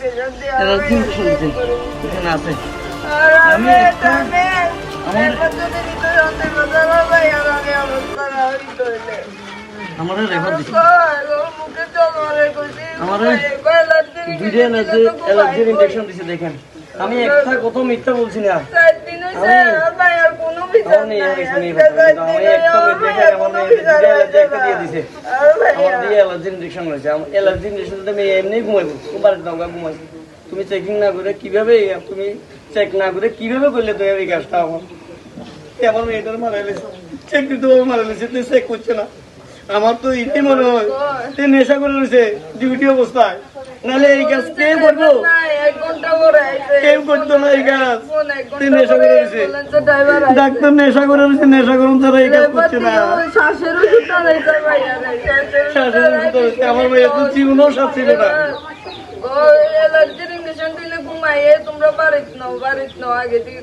Injection দিছে এখানে আছে। আমি একটা আমার অ্যালার্জির দেখেন। আমি একটা কত মিথ্যা বলছি না। আমি তুমি চেকিং না করে কীভাবে তুমি চেক না করে কীভাবে করলে তুমি এই কাজটা আমার? আমার মেয়েটার মারা গেছে চেক দিতে মারা তুই চেক করছে না। আমার তো এটাই মনে হয় নেশা করে রয়েছে ডিউটি অবস্থায়। নাহলে তোমরা বাড়িত নাও বাড়িত নাও আগে থেকে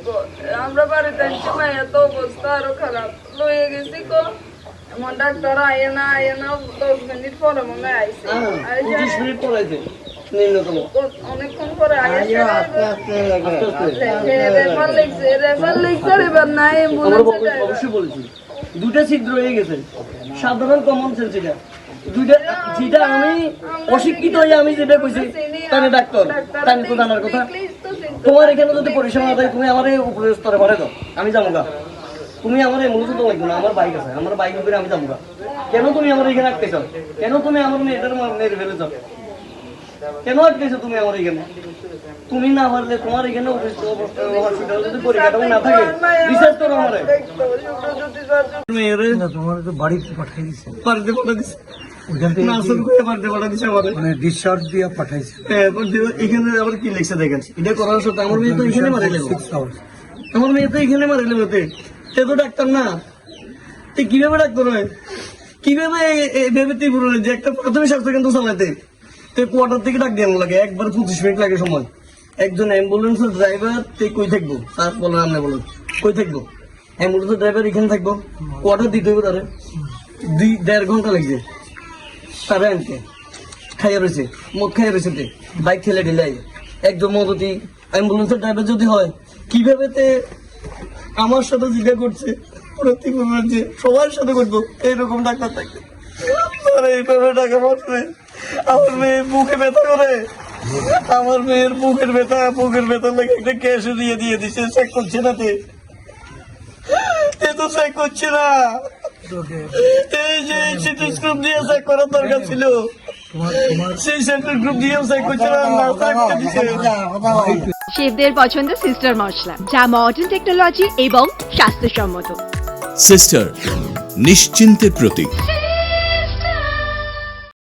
আমরা বাড়িতে আনছি মাইয়া তো অবস্থা আরও খারাপ লয়ে গেছি কো এমন ডাক্তার আয়ে না আয়ে না দশ মিনিট পরে মনে হয় আইসে হ্যাঁ, মিনিট পড়াইছে অনেকক্ষণ পরে অবশ্যই বলেছি দুটা ছিদ্র হয়ে গেছে। সাধারণ কমন সেন্স এটা। দুইটা যেটা আমি অশিক্ষিত হয়ে আমি যেটা কইছি তাহলে ডাক্তার তাই তো জানার কথা। তোমার এখানে যদি পরিষেবা না থাকে তুমি আমার এই উপরের স্তরে পারে দাও আমি যাব গা তুমি আমার এই মূলত তো লাগবে না আমার বাইক আছে আমার বাইক উপরে আমি যাব গা কেন তুমি আমার এখানে আটকে চাও কেন তুমি আমার মেয়েটার মেরে ফেলে চাও কেন আটকেছো তুমি আমার এখানে? তুমি না পারলে তোমার এখানে হসপিটাল যদি পরিকাঠামো না থাকে রিসার্চ করো আমারে। তোমার তো বাড়িতে পাঠিয়ে দিছে। বাড়িতে পাঠা দিছে। ওইখান থেকে নার্সিং করে বাড়িতে পাঠা দিছে আমারে। মানে ডিসচার্জ দিয়ে পাঠাইছে। হ্যাঁ, এবার দেখো, এখানে আবার কি লেখছে দেখেন? এটা করার সাথে আমার মেয়ে তো এখানে ওতে সে তো ডাক্তার না। কীভাবে ডাক্তার হয়? কীভাবে ভেবে তুই পুরো যে একটা প্রাথমিক স্বাস্থ্য কেন্দ্র চালাতে তুই কোয়ার্টার থেকে ডাক দিয়ে লাগে, একবার পঁচিশ মিনিট লাগে সময়। একজন অ্যাম্বুলেন্সের ড্রাইভার তুই কই থাকব? স্যার বলেন আপনি বলুন কই থাকব? অ্যাম্বুলেন্সের ড্রাইভার এখানে থাকব। কোয়ার্টার দিতে হবে তারে। দুই, দেড় ঘণ্টা লাগছে। তারে আনতে। খাইয়া রয়েছে। মদ খাইয়া রয়েছে তে। বাইক ঠেলে ঢেলাই একজন মদতি অ্যাম্বুলেন্সের ড্রাইভার যদি হয়, কীভাবে তে আমার সাথে জিজ্ঞা করছে? যে সবার সাথে করব, এইরকম ডাক্তার থাকে আরে এইভাবে টাকা মারছে আমার মেয়ে বুকে ব্যথা করে। আমার মেয়ের বুকের ব্যথা বুকের ব্যথা লাগে একটা ক্যাশে দিয়ে দিয়ে দিছে চেক করছে না তে। তো চেক করছে না। এই যে সিটি স্ক্রুপ দিয়ে চেক করার দরকার ছিল। তোমার তোমার সেই সেন্টার গ্রুপ দিয়েও চেক করছে না না দিছে শেফদের পছন্দ সিস্টার মশলা যা মডার্ন টেকনোলজি এবং স্বাস্থ্যসম্মত। সিস্টার নিশ্চিন্তের প্রতীক।